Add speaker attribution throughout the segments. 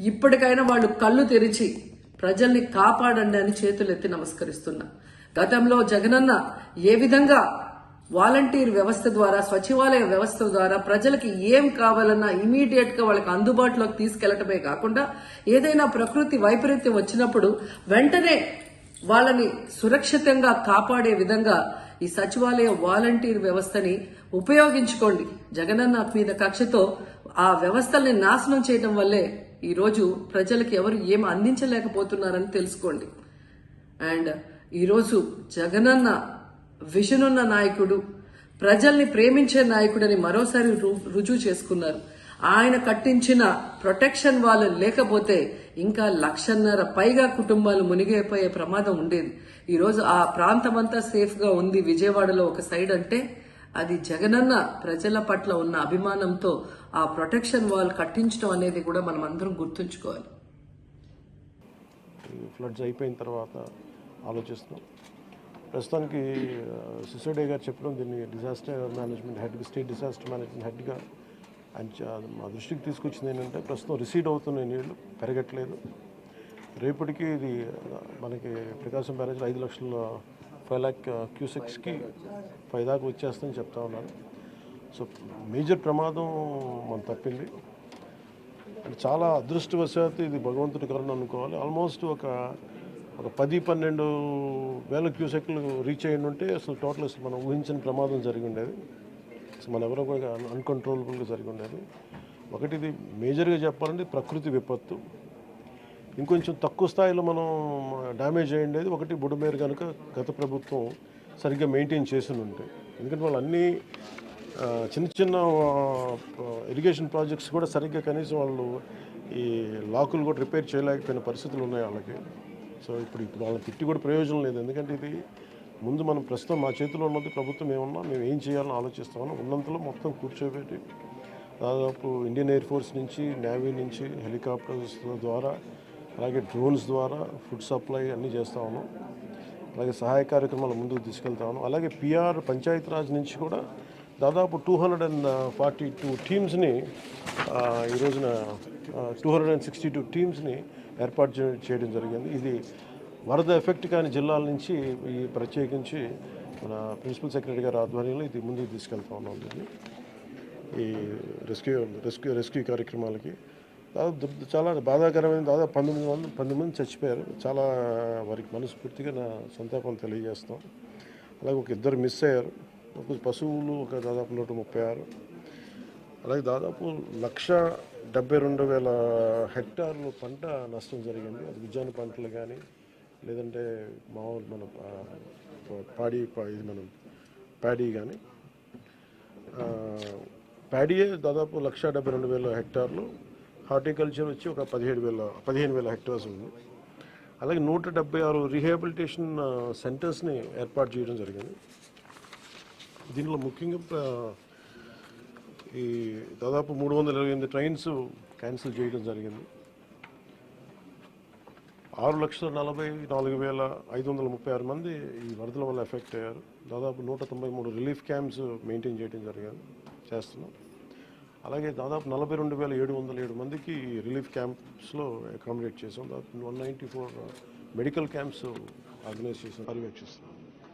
Speaker 1: ఇప్పటికైనా వాళ్ళు కళ్ళు తెరిచి ప్రజల్ని కాపాడండి అని చేతులెత్తి నమస్కరిస్తున్నా. గతంలో జగనన్న ఏ విధంగా వాలంటీర్ వ్యవస్థ ద్వారా సచివాలయ వ్యవస్థ ద్వారా ప్రజలకి ఏం కావాలన్నా ఇమీడియట్గా వాళ్ళకి అందుబాటులోకి తీసుకెళ్ళటమే కాకుండా ఏదైనా ప్రకృతి వైపరీత్యం వచ్చినప్పుడు వెంటనే వాళ్ళని సురక్షితంగా కాపాడే విధంగా ఈ సచివాలయ వాలంటీర్ వ్యవస్థని ఉపయోగించుకోండి. జగనన్న మీద కక్షతో ఆ వ్యవస్థల్ని నాశనం చేయడం వల్లే ఈరోజు ప్రజలకు ఎవరు ఏం అందించలేకపోతున్నారని తెలుసుకోండి. అండ్ ఈరోజు జగనన్న విజన్ ఉన్న నాయకుడు ప్రజల్ని ప్రేమించే నాయకుడని మరోసారి రు- రుజువు చేసుకున్నారు. ఆయన కట్టించిన ప్రొటెక్షన్ వాళ్ళు లేకపోతే ఇంకా లక్షన్నర పైగా కుటుంబాలు మునిగిపోయే ప్రమాదం ఉండేది. ఈరోజు ఆ ప్రాంతమంతా అంతా సేఫ్గా ఉంది. విజయవాడలో ఒక సైడ్ అంటే అది జగనన్న ప్రజల పట్ల ఉన్న అభిమానంతో ఆ ప్రొటెక్షన్ వాల్ కట్టించడం అనేది కూడా మనం అందరం గుర్తుంచుకోవాలి.
Speaker 2: ఫ్లడ్స్ అయిపోయిన తర్వాత ఆలోచిస్తున్నాం. ప్రస్తుతానికి సిసోడే గారు చెప్పడం దీన్ని disaster management head state disaster management హెడ్గా ఆయన మా దృష్టికి తీసుకొచ్చింది ఏంటంటే ప్రస్తుతం రిసీడ్ అవుతున్నాయి నీళ్ళు పెరగట్లేదు. రేపటికి ఇది మనకి ప్రకాశం బ్యారేజ్ ఐదు లక్షల ఫైవ్ ల్యాక్ క్యూసెక్స్కి ఫైవ్ దాకా వచ్చేస్తుందని చెప్తా ఉన్నారు. సో మేజర్ ప్రమాదం మనం తప్పింది. అంటే చాలా అదృష్టవశాత్తు ఇది భగవంతుడి కరుణ అనుకోవాలి. ఆల్మోస్ట్ ఒక ఒక పది పన్నెండు వేల క్యూసెక్లు రీచ్ అయ్యి ఉంటే అసలు టోటల్ అసలు మనం ఊహించిన ప్రమాదం జరిగి ఉండేది అసలు మన ఎవరో కూడా అన్కంట్రోలబుల్గా జరిగి ఉండేది ఒకటి ఇది మేజర్గా చెప్పాలంటే ప్రకృతి విపత్తు. ఇంకొంచెం తక్కువ స్థాయిలో మనం డ్యామేజ్ అయ్యిండేది. ఒకటి బుడమేరు కనుక గత ప్రభుత్వం సరిగ్గా మెయింటైన్ చేసి ఉంటాయి ఎందుకంటే వాళ్ళు అన్నీ చిన్న చిన్న ఇరిగేషన్ ప్రాజెక్ట్స్ కూడా సరిగ్గా కనీసం వాళ్ళు ఈ లాకులు కూడా రిపేర్ చేయలేకపోయిన పరిస్థితులు ఉన్నాయి వాళ్ళకి. సో ఇప్పుడు ఇప్పుడు వాళ్ళని తిట్టి కూడా ప్రయోజనం లేదు. ఎందుకంటే ఇది ముందు మనం ప్రస్తుతం మా చేతిలో ఉన్నది ప్రభుత్వం ఏమన్నా మేము ఏం చేయాలని ఆలోచిస్తామని ఉన్నంతలో మొత్తం కూర్చోబెట్టి దాదాపు ఇండియన్ ఎయిర్ ఫోర్స్ నుంచి నేవీ నుంచి హెలికాప్టర్స్ ద్వారా అలాగే డ్రోన్స్ ద్వారా ఫుడ్ సప్లై అన్నీ చేస్తా ఉన్నాం. అలాగే సహాయ కార్యక్రమాలు ముందుకు తీసుకెళ్తా ఉన్నాం. అలాగే పిఆర్ పంచాయతీరాజ్ నుంచి కూడా దాదాపు two hundred and forty two టీమ్స్ని ఈ రోజున two hundred and sixty two టీమ్స్ని ఏర్పాటు చేయడం జరిగింది. ఇది వరద ఎఫెక్ట్ కాని జిల్లాల నుంచి ఈ ప్రత్యేకించి మన ప్రిన్సిపల్ సెక్రటరీ గారి ఆధ్వర్యంలో ఇది ముందుకు తీసుకెళ్తా ఉన్నాం దీన్ని. ఈ రెస్క్యూ రెస్క్యూ రెస్క్యూ కార్యక్రమాలకి దాదాపు చాలా బాధాకరమైన దాదాపు పంతొమ్మిది మంది పంతొమ్మిది మంది చచ్చిపోయారు. చాలా వారికి మనస్ఫూర్తిగా నా సంతాపం తెలియజేస్తాం. అలాగే ఒక ఇద్దరు మిస్ అయ్యారు. పశువులు ఒక దాదాపు నూట ముప్పై ఆరు. అలాగే దాదాపు లక్ష డెబ్బై రెండు వేల హెక్టార్లు పంట నష్టం జరిగింది. అది ఉద్యాన పంటలు కానీ లేదంటే మామూలు మన పాడి పా- ఇది మనం ప్యాడీ కానీ ప్యాడీయే దాదాపు లక్ష డెబ్బై రెండు వేల హెక్టార్లు. హార్టికల్చర్ వచ్చి ఒక పదిహేడు వేల పదిహేను వేల హెక్టార్స్ ఉంది. అలాగే నూట డెబ్బై ఆరు రీహాబిలిటేషన్ సెంటర్స్ని ఏర్పాటు చేయడం జరిగింది. దీనిలో ముఖ్యంగా ఈ దాదాపు మూడు వందల ఇరవై ఎనిమిది ట్రైన్స్ క్యాన్సిల్ చేయడం జరిగింది. ఆరు లక్షల నలభై నాలుగు వేల ఐదు వందల ముప్పై ఆరు మంది ఈ వరదల వల్ల ఎఫెక్ట్ అయ్యారు. దాదాపు నూట తొంభై మూడు రిలీఫ్ క్యాంప్స్ మెయింటైన్ చేయడం జరిగింది చేస్తున్నాం. అలాగే దాదాపు నలభై రెండు వేల ఏడు వందల ఏడు మందికి రిలీఫ్ క్యాంప్స్లో అకామిడేట్ చేసాం దాదాపు one ninety four medical camps organise చేసాం పర్యవేక్షిస్తున్నాం.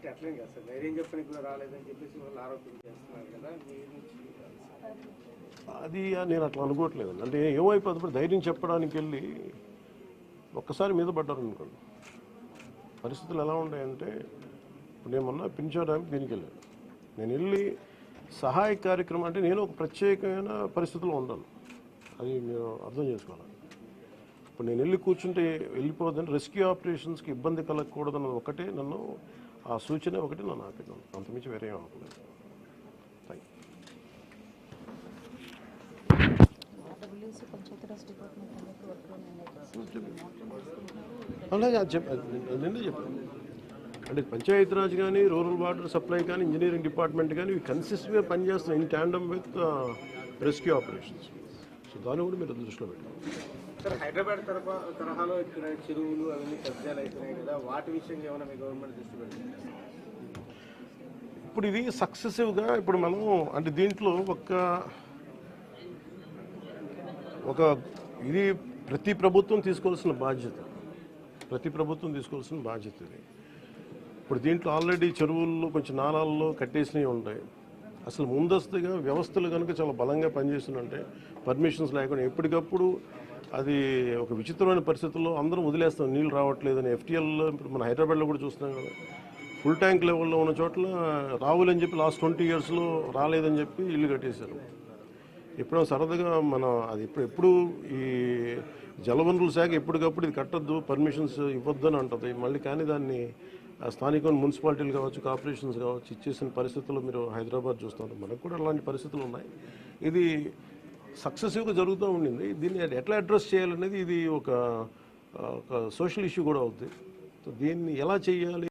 Speaker 3: అంటే అట్లేం కదా సార్. ధైర్యం చెప్పని కూడా రాలేదని చెప్పేసి వాళ్ళు ఆరోపణ చేస్తున్నారు కదా.
Speaker 2: అది నేను అట్లా అనుకోవట్లేదు. అంటే ఏమైపోతుంది ధైర్యం చెప్పడానికి వెళ్ళి ఒక్కసారి మీద పడ్డారు అనుకోండి. పరిస్థితులు ఎలా ఉన్నాయంటే ఇప్పుడు నేను మొన్న దీనికి వెళ్ళాను. నేను వెళ్ళి సహాయ కార్యక్రమం అంటే నేను ఒక ప్రత్యేకమైన పరిస్థితిలో ఉండను అది మీరు అర్థం చేసుకోవాలి. ఇప్పుడు నేను వెళ్ళి కూర్చుంటే వెళ్ళిపోదని రెస్క్యూ ఆపరేషన్స్కి ఇబ్బంది కలగకూడదన్నది ఒకటే. నన్ను ఆ సూచన ఒకటి నన్ను ఆపింది అంతమించి వేరే ఏం అనుకోలేదు. థ్యాంక్ నిన్నే చెప్పాను? అంటే పంచాయతీరాజ్ కానీ రూరల్ వాటర్ సప్లై కానీ ఇంజనీరింగ్ డిపార్ట్మెంట్ కానీ ఇవి కన్సిస్టెంట్గా పనిచేస్తున్నాయి in tandem with rescue operations so దాన్ని కూడా మీరు దృష్టిలో పెట్టాలి
Speaker 3: సార్ హైదరాబాద్ తరఫా తరహాలో ఇక్కడ చెరువులు అవన్నీ కబ్జాలు అవుతున్నాయి కదా వాటి విషయంగా ఏమైనా మీ గవర్నమెంట్ దృష్టి పెడుతుంది?
Speaker 2: ఇప్పుడు ఇది సక్సెసివ్గా ఇప్పుడు మనం అంటే దీంట్లో ఒక ఒక ఇది ప్రతి ప్రభుత్వం తీసుకోవాల్సిన బాధ్యత. ప్రతి ప్రభుత్వం తీసుకోవాల్సిన బాధ్యత ఇది. ఇప్పుడు దీంట్లో ఆల్రెడీ చెరువుల్లో కొంచెం నాలాల్లో కట్టేసినవి ఉంటాయి. అసలు ముందస్తుగా వ్యవస్థలు కనుక చాలా బలంగా పనిచేస్తుందంటే పర్మిషన్స్ లేకుండా ఎప్పటికప్పుడు అది ఒక విచిత్రమైన పరిస్థితుల్లో అందరం వదిలేస్తాం. నీళ్ళు రావట్లేదని ఎఫ్టీఎల్లో ఇప్పుడు మన హైదరాబాద్లో కూడా చూస్తున్నాం కదా. ఫుల్ ట్యాంక్ లెవెల్లో ఉన్న చోట్ల రావులని చెప్పి లాస్ట్ ట్వంటీ ఇయర్స్లో రాలేదని చెప్పి ఇల్లు కట్టేశారు. ఎప్పుడో సరదాగా మనం అది ఇప్పుడు ఎప్పుడు ఈ జలవనరుల శాఖ ఎప్పటికప్పుడు ఇది కట్టద్దు పర్మిషన్స్ ఇవ్వద్దు అని అంటుంది. మళ్ళీ కానీ దాన్ని ఆ స్థానిక మున్సిపాలిటీలు కావచ్చు కార్పొరేషన్స్ కావచ్చు ఇచ్చేసిన పరిస్థితుల్లో మీరు హైదరాబాద్ చూస్తున్నారు. మనకు కూడా అలాంటి పరిస్థితులు ఉన్నాయి. ఇది సక్సెసివ్గా జరుగుతూ ఉండింది. దీన్ని ఎట్లా అడ్రస్ చేయాలనేది ఇది ఒక ఒక సోషల్ ఇష్యూ కూడా అవుతుంది దీన్ని ఎలా చేయాలి?